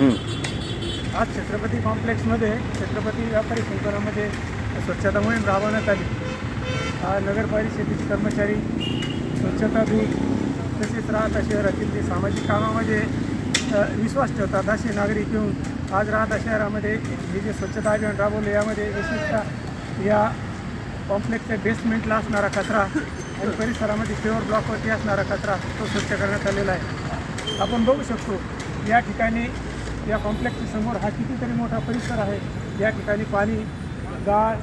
आज छत्रपती कॉम्प्लेक्समध्ये छत्रपती व्यापारी संकुलामध्ये स्वच्छता मोहीम राबवण्यात आली. नगरपालिकेतील कर्मचारी स्वच्छता दूत तसेच राहता शहरातील जे सामाजिक कामामध्ये विश्वास ठेवतात असे नागरिक येऊन आज राहता शहरामध्ये हे जे स्वच्छता अभियान राबवले यामध्ये विशेषतः या कॉम्प्लेक्सच्या बेसमेंटला असणारा कचरा आणि परिसरामध्ये प्युअर ब्लॉकवरती असणारा कचरा तो स्वच्छ करण्यात आलेला आहे. आपण बघू शकतो या ठिकाणी या कॉम्प्लेक्सच्या समोर हा कितीतरी मोठा परिसर आहे. या ठिकाणी पाणी गाळ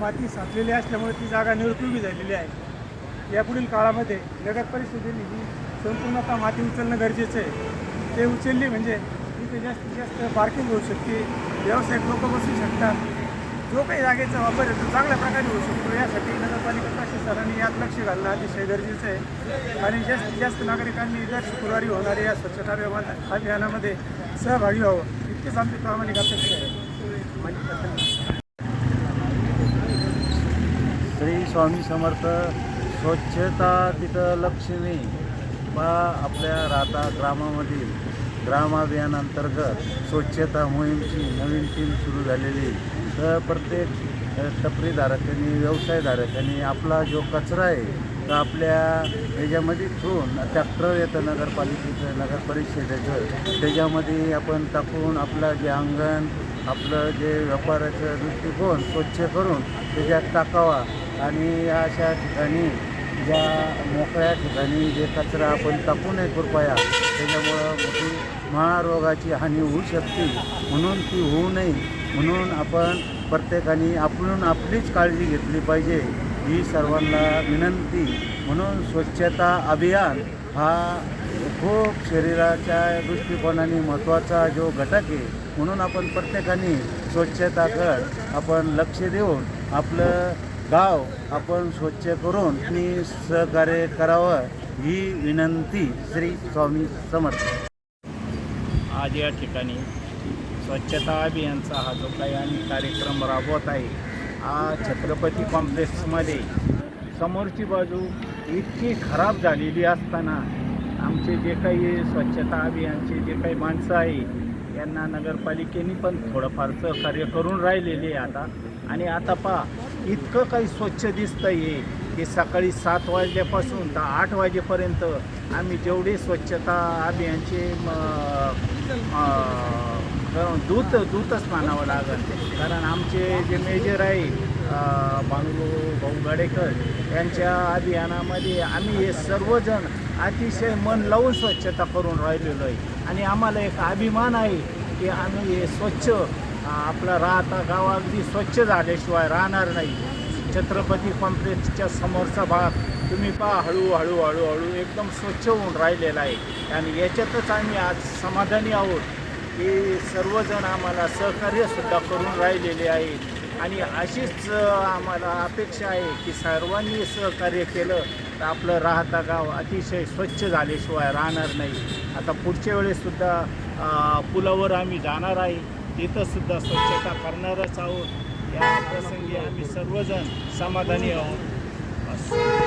माती साचलेली असल्यामुळे ती जागा निरुपयोगी झालेली आहे. यापुढील काळामध्ये नगर परिषदेने ही संपूर्णतः माती उचलणं गरजेचं आहे. ते उचलली म्हणजे तिथे जास्तीत जास्त पार्किंग होऊ शकते व्यावसायिक लोक बसू शकतात जो काही जागेचा वापर आहे तो चांगल्या प्रकारे होऊ शकतो. यासाठी नगरपालिका प्रशासनाने यात लक्ष घालणं अतिशय गरजेचं आहे. आणि जास्तीत जास्त नागरिकांनी दर शुक्रवारी होणाऱ्या या स्वच्छता अभियाना- अभियानामध्ये सहभागी व्हावं. इतकेच आमची प्रामाणिक अपेक्षा आहे. श्री स्वामी समर्थ स्वच्छता तिथं लक्ष्मी. बा आपल्या राहता ग्रामामधील ग्राम अभियानांतर्गत स्वच्छता मोहीमची नवीन टीम सुरू झालेली. तर प्रत्येक टपरीधारकांनी व्यवसायधारकांनी आपला जो कचरा आहे तर आपल्या ह्याच्यामध्ये ठेवून ट्रॅक्टर येतं नगरपालिकेचं नगर परिषदेचं त्याच्यामध्ये आपण टाकून आपलं जे अंगण आपलं जे व्यापाराचं दृष्टिकोन स्वच्छ करून त्याच्यात टाकावा. आणि अशा ठिकाणी ज्या मोकळ्या ठिकाणी जे कचरा आपण टाकू नये कृपया त्याच्यामुळं मोठी महारोगाची हानी होऊ शकते. म्हणून ती होऊ नये. म्हणून आपण प्रत्येकाने आपण आपलीच काळजी घेतली पाहिजे. ही सर्वांना विनंती. म्हणून स्वच्छता अभियान हा खूप शरीराच्या दृष्टिकोनाने महत्त्वाचा जो घटक आहे. म्हणून आपण प्रत्येकाने स्वच्छताकडे आपण लक्ष देऊन आपलं गाव आपण स्वच्छ करून आणि सहकार्य करावं ही विनंती श्री स्वामी समर्थ. आज या ठिकाणी स्वच्छता अभियानचा हा जो काही आम्ही कार्यक्रम राबवत आहे हा छत्रपती कॉम्प्लेक्समध्ये समोरची बाजू इतकी खराब झालेली असताना आमचे जे काही स्वच्छता अभियानचे जे काही माणसं आहे यांना नगरपालिकेने पण थोडंफार सहकार्य करून राहिलेले आता. आणि आता पहा इतकं काही स्वच्छ दिसतं आहे की सकाळी सात वाजल्यापासून तर आठ वाजेपर्यंत आम्ही जेवढे स्वच्छता अभियानचे दूत दूतच मानावं लागेल. कारण आमचे जे मेजर आहे बांगलो भाऊ गाडेकर यांच्या अभियानामध्ये आम्ही हे सर्वजण अतिशय मन लावून स्वच्छता करून राहिलेलो आहे. आणि आम्हाला एक अभिमान आहे की आम्ही हे स्वच्छ आपलं राहता गाव अगदी स्वच्छ झाल्याशिवाय राहणार नाही. छत्रपती कॉम्प्लेक्सच्या समोरचा भाग तुम्ही पहा हळूहळू हळूहळू एकदम स्वच्छ होऊन राहिलेला आहे. आणि याच्यातच आम्ही आज समाधानी आहोत की सर्वजण आम्हाला सहकार्यसुद्धा करून राहिलेले आहेत आणि अशीच आम्हाला अपेक्षा आहे की सर्वांनी सहकार्य केलं तर आपलं राहता गाव अतिशय स्वच्छ झाल्याशिवाय राहणार नाही. आता पुढच्या वेळेससुद्धा पुलावर आम्ही जाणार आहे. तिथंसुद्धा स्वच्छता करणारच आहोत. या प्रसंगी आम्ही सर्वजण समाधानी आहोत.